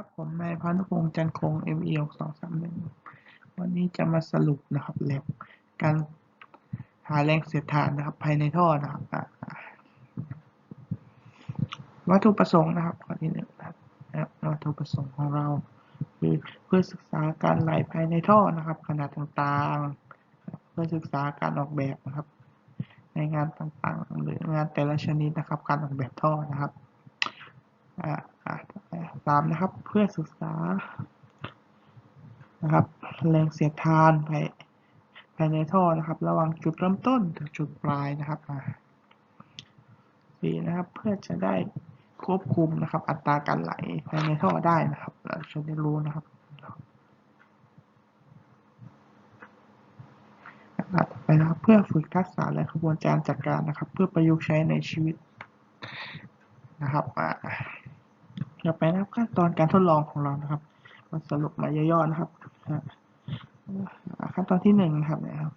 ครับ ผมนายพานุพงษ์จันคง ME 6 2 3 1วันนี้จะมาสรุปนะครับแลบการหาแรงเสียดทานนะครับ ภายในท่อนะครับวัตถุประสงค์นะครับข้อที่หนึ่งนะครับวัตถุประสงค์ของเรา คือเพื่อศึกษาการไหลภายในท่อนะครับ ขนาดต่างๆ เพื่อศึกษาการออกแบบนะครับ ในงานต่างๆ หรืองานแต่ละชนิดนะครับ การออกแบบท่อนะครับ สามนะครับเพื่อศึกษานะครับแรงเสียดทานภายภายในท่อนะครับ ระหว่างจุดเริ่มต้นถึงจุดปลายนะครับสี่นะครับเพื่อจะได้ควบคุมนะครับ อัตราการไหลภายในท่อได้นะครับเราจะได้รู้นะครับไปนะครับเพื่อฝึกทักษะและกระบวนการจัดการนะครับ เพื่อประยุกต์ใช้ในชีวิตนะครับ ต่อไปนะครับขั้นตอนการทดลองของเรานะครับมาสรุปมาย่อๆนะครับขั้นตอนที่หนึ่งนะครับนะครับ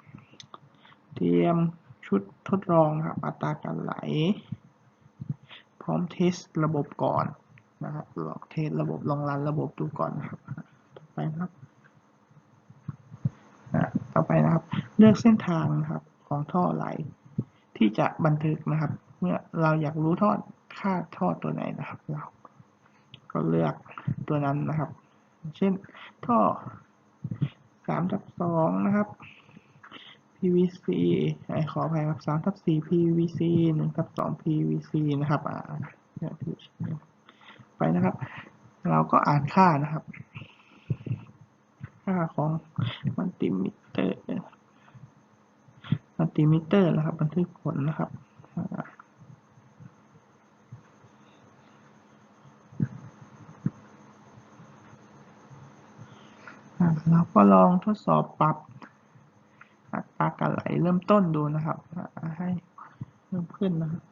เตรียมชุดทดลองครับ อัตราการไหล พร้อมเทสระบบก่อนนะครับลองเทสระบบลองรันระบบดูก่อนนะครับ ต่อไปนะครับต่อไปนะครับ เลือกเส้นทางนะครับของท่อไหล ที่จะบันทึกนะครับ เมื่อเราอยากรู้ท่อค่าท่อตัวไหนนะครับเรา เลือกตัวนั้นนะครับ เช่นท่อสามทับสองนะครับ PVC ไอขออภัยครับสามทับสี่ PVC หนึ่งทับสอง PVC นะครับอ่าไปนะครับ เราก็อ่านค่านะครับ ค่าของมัลติมิเตอร์มัลติมิเตอร์นะครับ บันทึกผลนะครับ เราก็ลองทดสอบปรับอัตราการไหลเริ่มต้นดูนะครับ ให้เพิ่มขึ้นนะครับ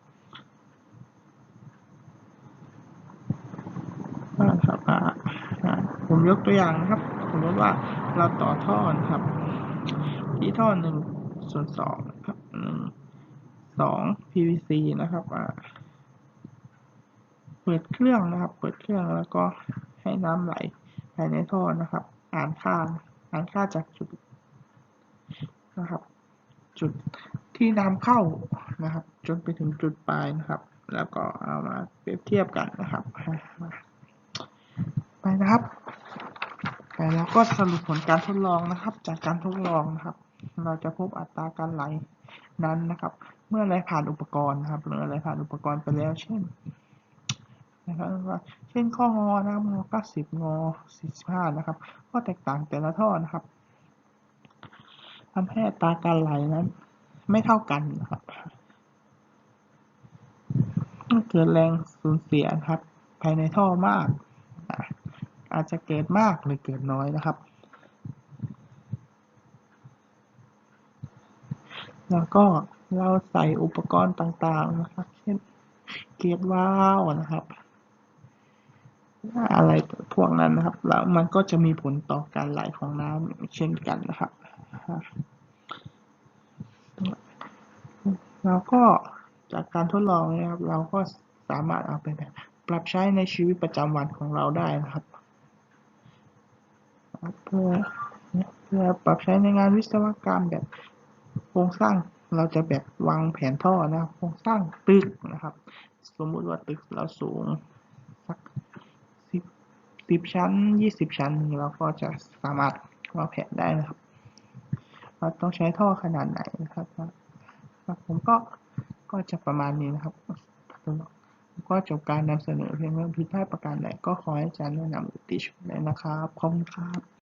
ครับผมยกตัวอย่างนะครับ สมมติว่าเราต่อท่อนะครับ ที่ท่อหนึ่งส่วนสองนะครับหนึ่งสอง PVC นะครับเปิดเครื่องนะครับ เปิดเครื่องแล้วก็ให้น้ำไหลภายในท่อนะครับ อ่านค่าอ่านค่าจากจุดนะครับ จุดที่นำเข้านะครับ จนไปถึงจุดปลายนะครับ แล้วก็เอามาเปรียบเทียบกันนะครับ ไปนะครับไปแล้วก็สรุปผลการทดลองนะครับ จากการทดลองนะครับ เราจะพบอัตราการไหลนั้นนะครับ เมื่อไหลผ่านอุปกรณ์นะครับหรือไหลผ่านอุปกรณ์ไปแล้วเช่น นะครับเช่นข้องอนะครับงอ90งอ45นะครับ ก็แตกต่างแต่ละท่อนะครับทำให้อตาการไหลนั้น ไม่เท่ากันนะครับเกิดแรงสูญเสียครับ ภายในท่อมาก อาจจะเกิดมากหรือเกิดน้อยนะครับ แล้วก็เราใส่อุปกรณ์ต่างๆนะครับ เช่นเกียร์วาล์วนะครับ อะไรพวกนั้นนะครับ แล้วมันก็จะมีผลต่อการไหลของน้ำเช่นกันนะครับเราก็จากการทดลองนะครับ เราก็สามารถเอาไปแบบปรับใช้ในชีวิตประจำวันของเราได้นะครับเพื่อเพื่อปรับใช้ในงานวิศวกรรมแบบโครงสร้างเราจะแบบวางแผนท่อนะโครงสร้างตึกนะครับ สมมุติว่าตึกเราสูง 10 ชั้น 20 ชั้นเราก็จะสามารถวางแผนได้นะครับเราต้องใช้ท่อขนาดไหนนะครับผมก็ก็จะประมาณนี้นะครับก็จบการนำเสนอเพียงเรื่องผิดพลาดประการใดก็ขอให้อาจารย์แนะนำติชมเลยนะครับขอบคุณครับ